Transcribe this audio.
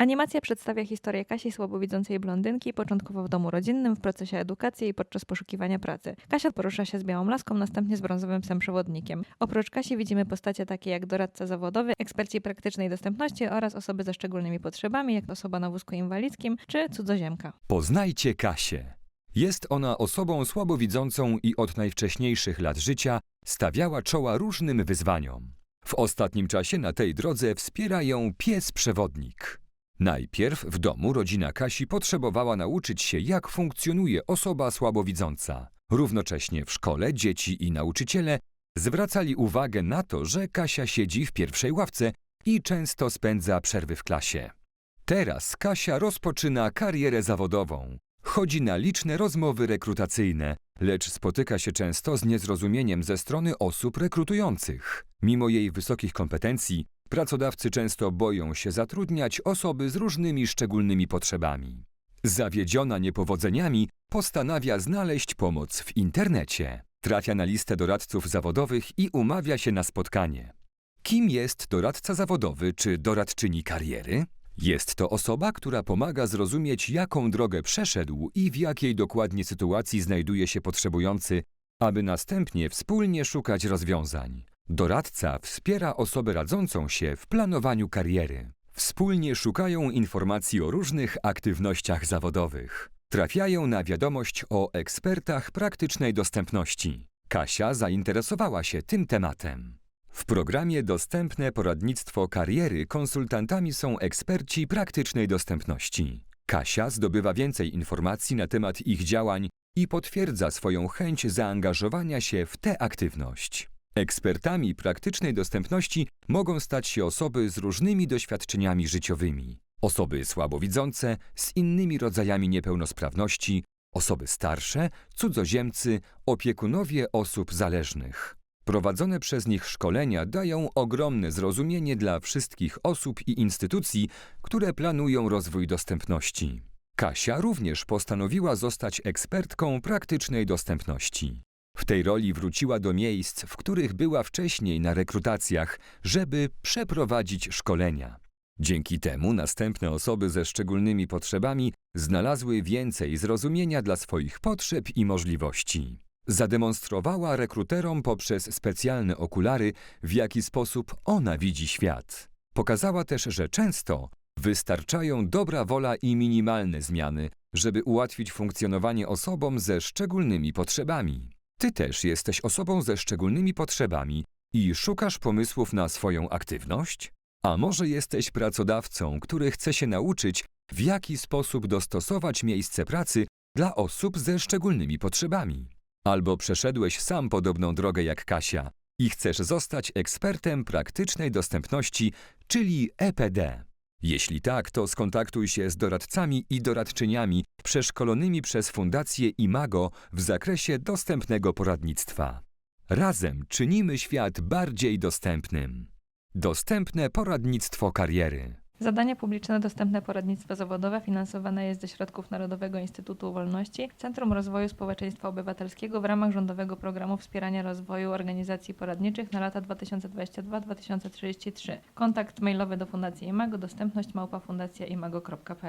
Animacja przedstawia historię Kasi słabowidzącej blondynki, początkowo w domu rodzinnym, w procesie edukacji i podczas poszukiwania pracy. Kasia porusza się z białą laską, następnie z brązowym psem przewodnikiem. Oprócz Kasi widzimy postacie takie jak doradca zawodowy, eksperci praktycznej dostępności oraz osoby ze szczególnymi potrzebami, jak osoba na wózku inwalidzkim czy cudzoziemka. Poznajcie Kasię. Jest ona osobą słabowidzącą i od najwcześniejszych lat życia stawiała czoła różnym wyzwaniom. W ostatnim czasie na tej drodze wspiera ją pies przewodnik. Najpierw w domu rodzina Kasi potrzebowała nauczyć się, jak funkcjonuje osoba słabowidząca. Równocześnie w szkole dzieci i nauczyciele zwracali uwagę na to, że Kasia siedzi w pierwszej ławce i często spędza przerwy w klasie. Teraz Kasia rozpoczyna karierę zawodową. Chodzi na liczne rozmowy rekrutacyjne, lecz spotyka się często z niezrozumieniem ze strony osób rekrutujących. Mimo jej wysokich kompetencji, pracodawcy często boją się zatrudniać osoby z różnymi szczególnymi potrzebami. Zawiedziona niepowodzeniami, postanawia znaleźć pomoc w internecie. Trafia na listę doradców zawodowych i umawia się na spotkanie. Kim jest doradca zawodowy czy doradczyni kariery? Jest to osoba, która pomaga zrozumieć, jaką drogę przeszedł i w jakiej dokładnie sytuacji znajduje się potrzebujący, aby następnie wspólnie szukać rozwiązań. Doradca wspiera osobę radzącą się w planowaniu kariery. Wspólnie szukają informacji o różnych aktywnościach zawodowych. Trafiają na wiadomość o ekspertach praktycznej dostępności. Kasia zainteresowała się tym tematem. W programie Dostępne Poradnictwo Kariery konsultantami są eksperci praktycznej dostępności. Kasia zdobywa więcej informacji na temat ich działań i potwierdza swoją chęć zaangażowania się w tę aktywność. Ekspertami praktycznej dostępności mogą stać się osoby z różnymi doświadczeniami życiowymi, osoby słabowidzące z innymi rodzajami niepełnosprawności, osoby starsze, cudzoziemcy, opiekunowie osób zależnych. Prowadzone przez nich szkolenia dają ogromne zrozumienie dla wszystkich osób i instytucji, które planują rozwój dostępności. Kasia również postanowiła zostać ekspertką praktycznej dostępności. W tej roli wróciła do miejsc, w których była wcześniej na rekrutacjach, żeby przeprowadzić szkolenia. Dzięki temu następne osoby ze szczególnymi potrzebami znalazły więcej zrozumienia dla swoich potrzeb i możliwości. Zademonstrowała rekruterom poprzez specjalne okulary, w jaki sposób ona widzi świat. Pokazała też, że często wystarczają dobra wola i minimalne zmiany, żeby ułatwić funkcjonowanie osobom ze szczególnymi potrzebami. Ty też jesteś osobą ze szczególnymi potrzebami i szukasz pomysłów na swoją aktywność? A może jesteś pracodawcą, który chce się nauczyć, w jaki sposób dostosować miejsce pracy dla osób ze szczególnymi potrzebami? Albo przeszedłeś sam podobną drogę jak Kasia i chcesz zostać ekspertem praktycznej dostępności, czyli EPD. Jeśli tak, to skontaktuj się z doradcami i doradczyniami przeszkolonymi przez Fundację Imago w zakresie dostępnego poradnictwa. Razem czynimy świat bardziej dostępnym. Dostępne poradnictwo kariery. Zadanie publiczne Dostępne Poradnictwo Zawodowe finansowane jest ze środków Narodowego Instytutu Wolności, Centrum Rozwoju Społeczeństwa Obywatelskiego w ramach rządowego programu wspierania rozwoju organizacji poradniczych na lata 2022-2033. Kontakt mailowy do Fundacji Imago, dostępność małpa fundacjaimago.pl